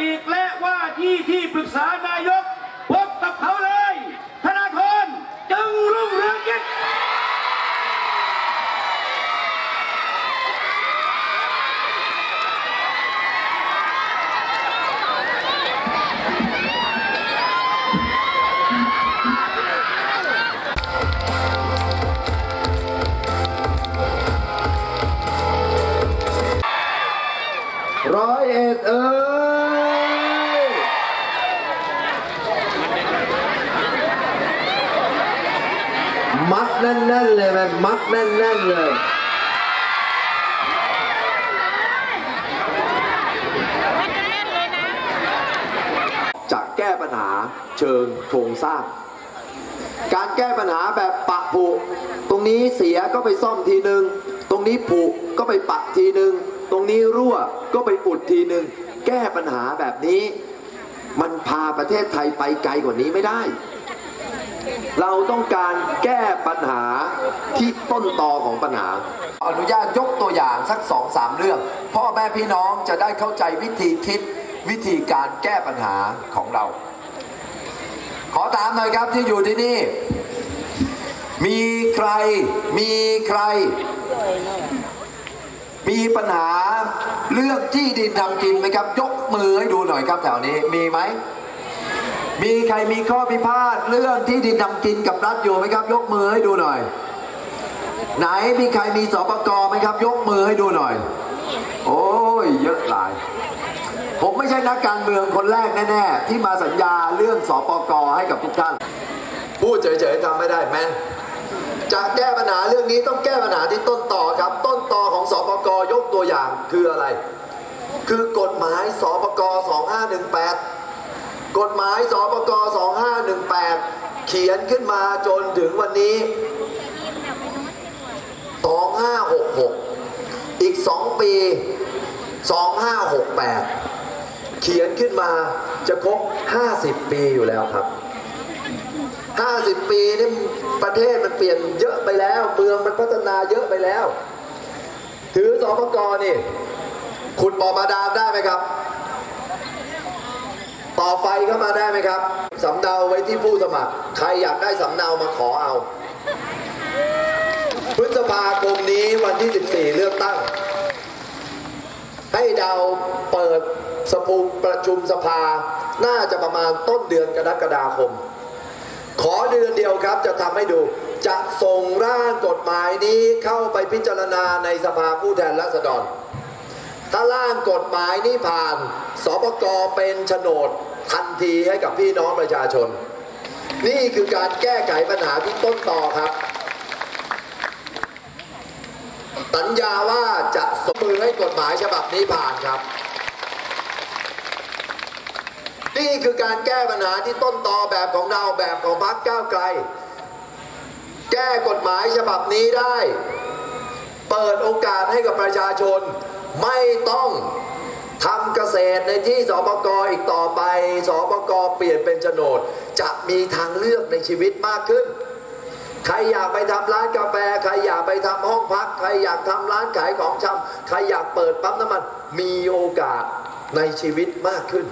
ปีกและว่าที่ที่ปรึกษานายก พบกับเขาเลย ธนาธรจึงรุ่งเรืองกิจร้อยเอ็ดเอ้ย มัด แน่นๆเลยแม่งมัดแน่นๆเลยจะแก้ปัญหาเชิงโครงสร้าง การแก้ปัญหาแบบปะผุ ตรงนี้เสียก็ไปซ่อมทีหนึ่ง ตรงนี้ผุก็ไปปะทีหนึ่ง ตรงนี้รั่วก็ไปอุดทีหนึ่ง แก้ปัญหาแบบนี้ มันพาประเทศไทยไปไกลกว่านี้ไม่ได้ เราต้องการแก้ปัญหาที่ต้นตอของปัญหา อนุญาตยกตัวอย่างสักสองสามเรื่อง พ่อแม่พี่น้องจะได้เข้าใจวิธีคิดวิธีการแก้ปัญหาของเรา ขอถามหน่อยครับที่อยู่ที่นี่ มีใครมีใคร มีปัญหาเรื่องที่ดินทำกินไหมครับ ยกมือให้ดูหน่อยครับแถวนี้มีไหม มีใครมีข้อพิพาทเรื่องที่ดินทำกินกับรัฐอยู่ไหมครับ ยกมือให้ดูหน่อย ไหนมีใครมีสปกรไหมครับ ยกมือให้ดูหน่อย โอ้ยเยอะหลาย ผมไม่ใช่นักการเมืองคนแรกแน่ๆที่มาสัญญาเรื่องสปกรให้กับทุกท่าน พูดเฉยๆทำไม่ได้แมนจะแก้ปัญหาเรื่องนี้ต้องแก้ปัญหาที่ต้นต่อครับ ต้นต่อของสปกรยกตัวอย่างคืออะไร คือกฎหมายสปกร2518 กฎหมายสปก2518 เขียนขึ้นมาจนถึงวันนี้ 2566 อีก 2 ปี 2568 เขียนขึ้นมาจะครบ 50 ปีอยู่แล้วครับ 50 ปีนี่ประเทศมันเปลี่ยนเยอะไปแล้ว เมืองมันพัฒนาเยอะไปแล้ว ถือสปกนี่ขุดบ่อบาดาลได้ไหมครับ ต่อไฟเข้ามาได้ไหมครับสำเนาไว้ที่ผู้สมัคร ใครอยากได้สำเนามาขอเอา พฤษภาคมนี้วันที่ 14 เลือกตั้ง ให้ดาวเปิดสภุประชุมสภา น่าจะประมาณต้นเดือนกรกฎาคม ขอเดือนเดียวครับจะทำให้ดู จะส่งร่างกฎหมายนี้เข้าไปพิจารณาในสภาผู้แทนราษฎรถ้าร่างกฎหมายนี้ผ่าน สปกเป็นโฉนด ทันทีให้กับพี่น้องประชาชน นี่คือการแก้ไขปัญหาที่ต้นต่อครับสัญญาว่าจะสมมือให้กฎหมายฉบับนี้ผ่านครับ นี่คือการแก้ปัญหาที่ต้นตอแบบของเราแบบของพรรคก้าวไกล แก้กฎหมายฉบับนี้ได้ เปิดโอกาสให้กับประชาชนไม่ต้อง ทำเกษตรในที่สปกอีกต่อไปสปกเปลี่ยนเป็นโฉนด จะมีทางเลือกในชีวิตมากขึ้น ใครอยากไปทำร้านกาแฟ ใครอยากไปทำห้องพัก ใครอยากทำร้านขายของชำใครอยากเปิดปั๊มน้ำมันมีโอกาสในชีวิตมากขึ้น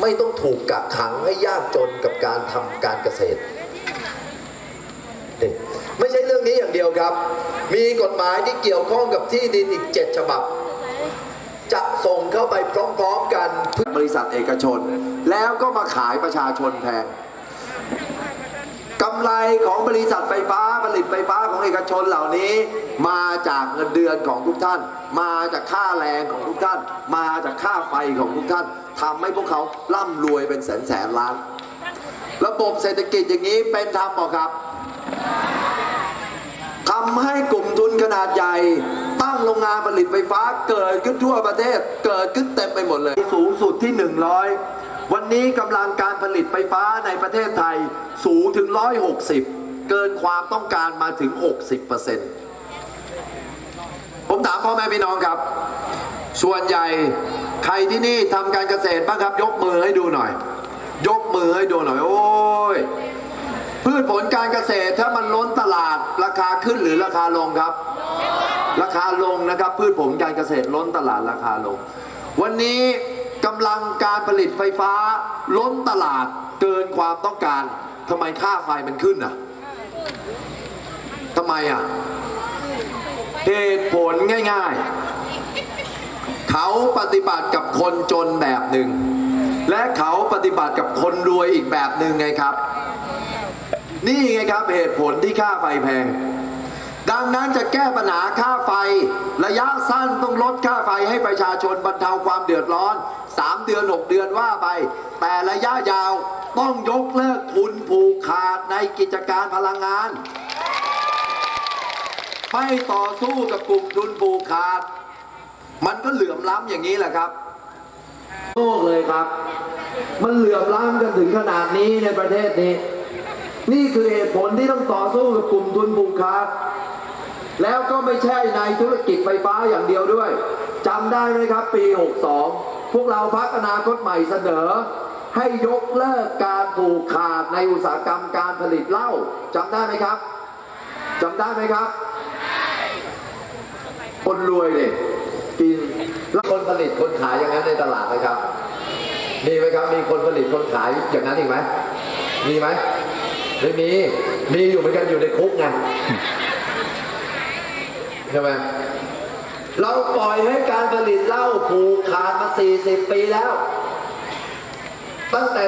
ไม่ต้องถูกกักขังให้ยากจนกับการทำการเกษตรนี่ไม่ใช่เรื่องนี้อย่างเดียวครับ มีกฎหมายที่เกี่ยวข้องกับที่ดินอีก 7 ฉบับ ส่งเข้าไปพร้อมๆกันบริษัทเอกชน แล้วก็มาขายประชาชนแพงกำไรของบริษัทไฟฟ้าผลิตไฟฟ้าของเอกชนเหล่านี้ มาจากเงินเดือนของทุกท่าน มาจากค่าแรงของทุกท่าน มาจากค่าไฟของทุกท่านทำให้พวกเขาร่ำรวยเป็นแสนแสนล้าน ระบบเศรษฐกิจอย่างนี้เป็นธรรมเปล่าครับทำให้กลุ่มทุนขนาดใหญ่ โรงงานผลิตไฟฟ้าเกิดขึ้นทั่วประเทศ เกิดขึ้นเต็มไปหมดเลย สูงสุดที่ 100 วันนี้กำลังการผลิตไฟฟ้าในประเทศไทยสูงถึง 160 เกินความต้องการมาถึง 60%ผมถามพ่อแม่พี่น้องครับ ส่วนใหญ่ใครที่นี่ทำการเกษตรบ้างครับ ยกมือให้ดูหน่อย ยกมือให้ดูหน่อย โอ้ยพืชผลการเกษตรถ้ามันล้นตลาดราคาขึ้นหรือราคาลงครับ ราคาลงนะครับพืชผลการเกษตรล้นตลาดราคาลง วันนี้กำลังการผลิตไฟฟ้า ล้นตลาดเกินความต้องการทำไมค่าไฟมันขึ้นอะทำไมอะเหตุผลง่ายๆ เขาปฏิบัติกับคนจนแบบหนึ่ง และเขาปฏิบัติกับคนรวยอีกแบบหนึ่งไงครับ นี่ไงครับเหตุผลที่ค่าไฟแพง ดังนั้นจะแก้ปัญหาค่าไฟ ระยะสั้นต้องลดค่าไฟให้ประชาชนบรรเทาความเดือดร้อน 3 เดือน 6 เดือนว่าไป แต่ระยะยาวต้องยกเลิกทุนผูกขาดในกิจการพลังงาน ไม่ต่อสู้กับกลุ่มทุนผูกขาด มันก็เหลื่อมล้ำอย่างนี้แหละครับโลกเลยครับ มันเหลื่อมล้ำกันถึงขนาดนี้ในประเทศนี้ นี่คือเหตุผลที่ต้องต่อสู้กับกลุ่มทุนผูกขาด แล้วก็ไม่ใช่ในธุรกิจไฟฟ้าอย่างเดียวด้วยจำได้ไหมครับปี 62 พวกเราพักอนาคตใหม่เสนอ ให้ยกเลิกการผูกขาดในอุตสาหกรรมการผลิตเหล้าจำได้ไหมครับจำได้ไหมครับ คนรวยเนี่ยกินแล้วคนผลิตคนขายอย่างนั้นในตลาดไหมครับมีไหมครับ มีคนผลิตคนขายอย่างนั้นอีกไหมมีไหมไม่มีมีอยู่เหมือนกันอยู่ในคุกไง ใช่ไหมเราปล่อยให้การผลิตเหล้าผูกขาดมา 40 ปีแล้ว ตั้งแต่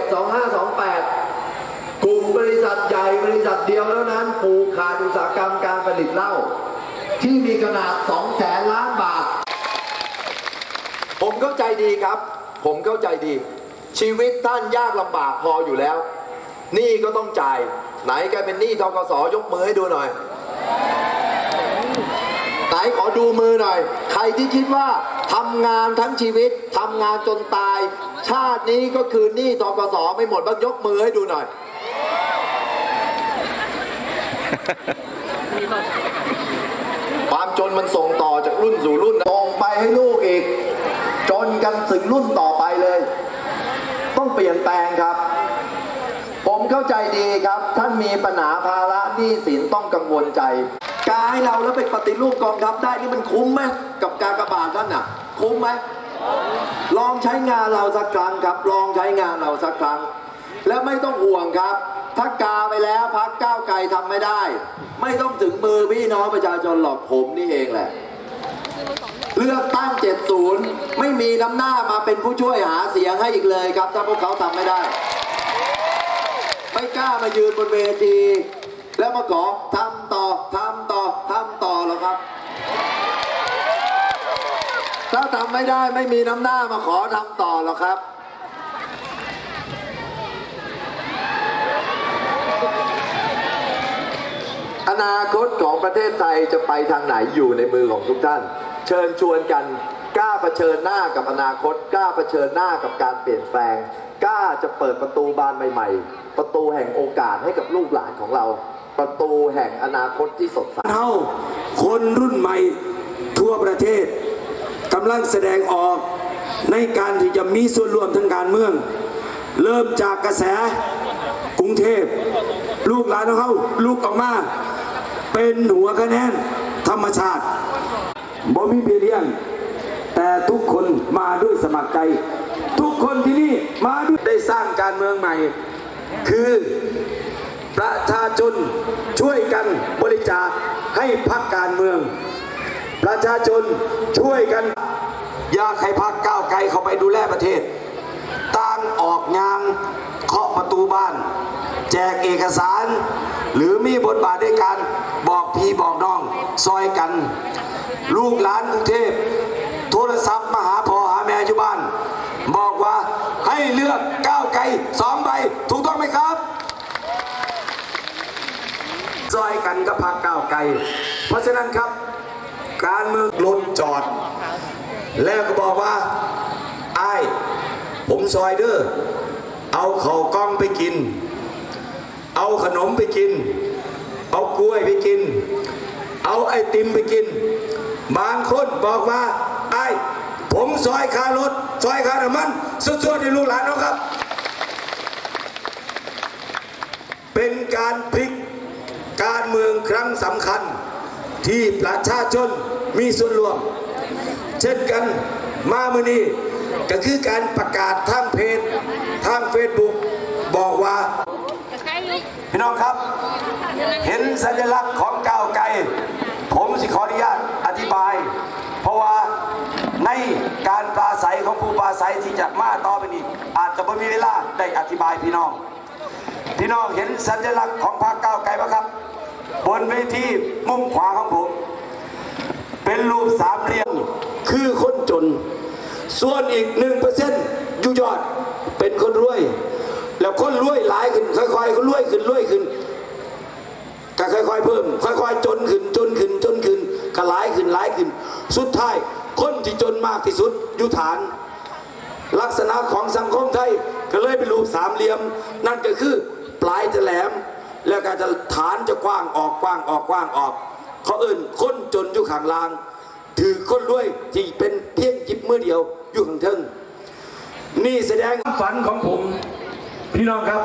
2527 2528 กลุ่มบริษัทใหญ่บริษัทเดียวแล้วนั้น ผูกขาดอุตสาหกรรมการผลิตเหล้าที่มีขนาด 2 แสนล้านบาท ผมเข้าใจดีครับ ผมเข้าใจดี ชีวิตท่านยากลำบากพออยู่แล้วหนี้ก็ต้องจ่าย ไหนใครเป็นหนี้ทกสยกมือให้ดูหน่อย ขอดูมือหน่อย ใครที่คิดว่าทำงานทั้งชีวิตทำงานจนตาย ชาตินี้ก็คือหนี้ทกสไม่หมดบ้างยกมือให้ดูหน่อย ความจนมันส่งต่อจากรุ่นสู่รุ่นส่งไปให้ลูกอีก จนกันถึงรุ่นต่อไปเลย ต้องเปลี่ยนแปลงครับ ผมเข้าใจดีครับ ท่านมีปัญหาภาระหนี้สินต้องกังวลใจ กายเราแล้วไปปฏิรูปกองทัพได้นี่มันคุ้มไหมกับการกระบาดท่านน่ะ คุ้มไหมลองใช้งานเราสักครั้งครับ ลองใช้งานเราสักครั้ง แล้วไม่ต้องห่วงครับ ถ้ากาไปแล้วพักก้าวไกลทำไม่ได้ ไม่ต้องถึงมือพี่น้องประชาชนหรอกผมนี่เองแหละ เลือกตั้ง 70 ไม่มีน้ำหน้ามาเป็นผู้ช่วยหาเสียงให้อีกเลยครับ ถ้าพวกเขาทำไม่ได้ ไม่กล้ามายืนบนเวที แล้วมาขอทำต่อทำต่อทำต่อหรอครับ ถ้าทำไม่ได้ไม่มีน้ำหน้ามาขอทำต่อหรอครับอนาคตของประเทศไทยจะไปทางไหนอยู่ในมือของทุกท่าน เชิญชวนกันกล้าเผชิญหน้ากับอนาคต กล้าเผชิญหน้ากับการเปลี่ยนแปลง กล้าจะเปิดประตูบานใหม่ ๆ ประตูแห่งโอกาสให้กับลูกหลานของเรา ประตูแห่งอนาคตที่สดใสเฮาคนรุ่นใหม่ทั่วประเทศกำลังแสดงออกในการที่จะมีส่วนร่วมทางการเมือง เริ่มจากกระแสกรุงเทพ ลูกหลานของเขาลูกออกมา เป็นหัวคะแนนธรรมชาติบ่มีเบียเลียง แต่ทุกคนมาด้วยสมัครใจ ทุกคนที่นี่มาด้วยได้สร้างการเมืองใหม่ คือประชาชนช่วยกันบริจาคให้พักการเมือง ประชาชนช่วยกันอยากให้พักก้าวไกลเข้าไปดูแลประเทศต่างออกงานเคาะประตูบ้าน แจกเอกสาร หรือมีบทบาทในการบอกพี่บอกน้องซอยกัน ลูกหลานกรุงเทพโทรศัพท์มาหาพ่อหาแม่อยู่บ้าน บอกว่าให้เลือกก้าวไกลสองใบ ถูกต้องไหมครับซอยกันกับพักก้าวไกล เพราะฉะนั้นครับ การเมืองรถจอด แล้วก็บอกว่าไอ้ผมซอยเด้อเอาเข่ากล้องไปกิน เอาขนมไปกิน เอากล้วยไปกิน เอาไอติมไปกิน บางคนบอกว่าไอ้ ผมซอยคารถซอยคาร์มัน สุดๆในลูกหลานเราครับ เป็นการพลิกการเมืองครั้งสำคัญ ที่ประชาชนมีส่วนร่วม เช่นกันมาเมือนี้ก็คือการประกาศทางเพจทางเฟซบุ๊กบอกว่าพี่น้องครับ เห็นสัญลักษณ์ของก้าวไกล ผมสิขออนุญาตอธิบาย เพราะว่า ในการปราศัยของผู้ปราศัยที่จะมาต่อไปนี้ อาจจะไม่มีเวลาได้อธิบายพี่น้อง พี่น้องเห็นสัญลักษณ์ของพรรคก้าวไกลไหมครับ บนเวทีมุมขวาของผม เป็นรูปสามเหลี่ยมคือคนจน ส่วนอีกหนึ่งเปอร์เซ็นต์ยุยอดเป็นคนรวย แล้วคนรวยหลายขึ้นค่อยๆก็รวยขึ้นรวยขึ้นก็ค่อยๆเพิ่ม ค่อยๆจนขึ้นจนขึ้นจนขึ้นก็หลายขึ้นหลายขึ้น สุดท้าย ที่จนมากที่สุดยู่ฐาน ลักษณะของสังคมไทยก็เลยเป็นรูปสามเหลี่ยม นั่นก็คือปลายจะแหลม แล้วก็จะฐานจะกว้างออกกว้างออกกว้างออก เขาเอื่นคนจนอยู่ข้างล่าง ถือคนรวยที่เป็นเพียงจิบมือเดียวอยู่ข้างเทิงนี่แสดงฝันของผม พี่น้องครับ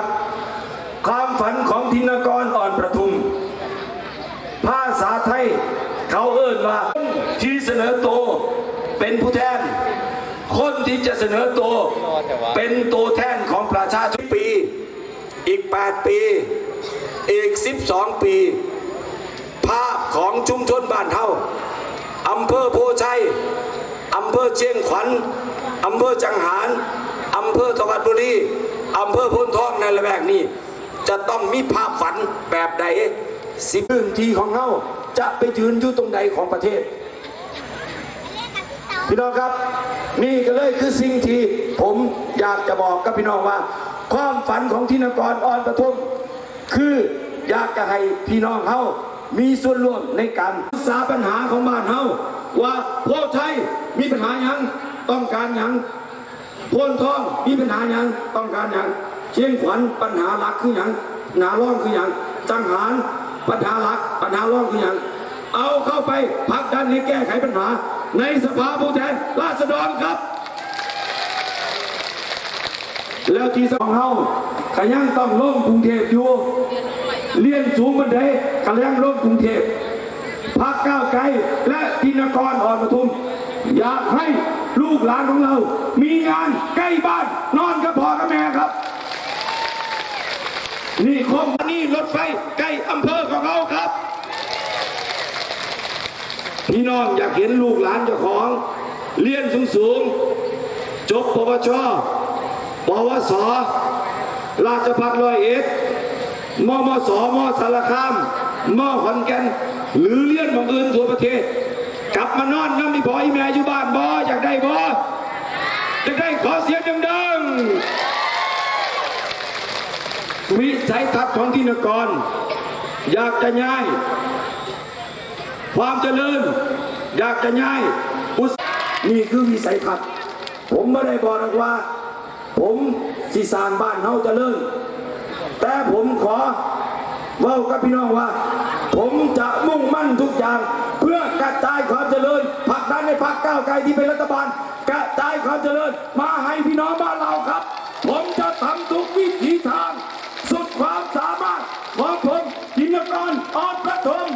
ความฝันของธินกรอ่อนประทุม ภาษาไทย เขาเอ่นว่าที่เสนอโต เป็นผู้แทน คนที่จะเสนอโตวเป็นตัวแทนของประชาชนปี อีก 8 ปี อีก 12 ปี ภาพของชุมชนบ้านเฮาอำเภอโพชัยอำเภอเชียงขวัญอำเภอจังหารอำเภอสวัสดบุรีอำเภอพนทองในละแวกนี้ จะต้องมีภาพฝันแบบใดสิพื้นที่ของเฮาจะไปยืนอยู่ตรงใดของประเทศ พี่น้องครับ นี่ก็เลยคือสิ่งที่ผมอยากจะบอกกับพี่น้องว่า ความฝันของทินกรอ่อนประทุมคืออยากจะให้พี่น้องเฮามีส่วนร่วมในการศึกษาปัญหาของบ้านเฮาว่าโพชัยมีปัญหาหยังต้องการหยังพนทองมีปัญหาหยังต้องการหยังเชียงขวัญปัญหาหลักคือหยังหนาร่องคือหยังจังหารปัญหาหลักปัญหาร่องคือหยังเอาเข้าไปผลักดันให้แก้ไขปัญหา ในสภาผู้แทนราษฎรครับ แล้วที่สองเฮาก็ยังต้องลงกรุงเทพอยู่เรียนสูงบันไดก็ยังลงกรุงเทพพักก้าวไกลและทินกรอ่อนปทุม อยากให้ลูกหลานของเรา มีงานใกล้บ้าน นอนกับพ่อกับแม่ครับ นี่คมนี่รถไฟใกล้อำเภอของเขาครับ พี่น้องอยากเห็นลูกหลานเจ้าของ เรียนสูงสูงจบปวชปวส ราชพัฒร้อยเอ็ดมมสมสารคามมขอนแก่นหรือเรียนบางอื่นทั่วประเทศ กลับมานอนน้ำมีพออีแม่อยู่บ้านบออยากได้บออยากได้ขอเสียงดังๆวิสัยทัศน์ของที่นกร อยากจะย้าย ความเจริญ อยากจะย้ายอุตสนี่คือวิสัยทัศน์ผมไม่ได้บอกว่า ผมสิสางบ้านเฮาเจริญ แต่ผมขอเว่ากับพี่น้องว่า ผมจะมุ่งมั่นทุกอย่าง เพื่อกระจายความเจริญผลักดันในพรรคก้าวไกลที่เป็นรัฐบาล กระจายความเจริญ มาให้พี่น้องบ้านเราครับ ผมจะทำทุกวิถีทาง สุดความสามารถของผมจินกรอ่อนประทม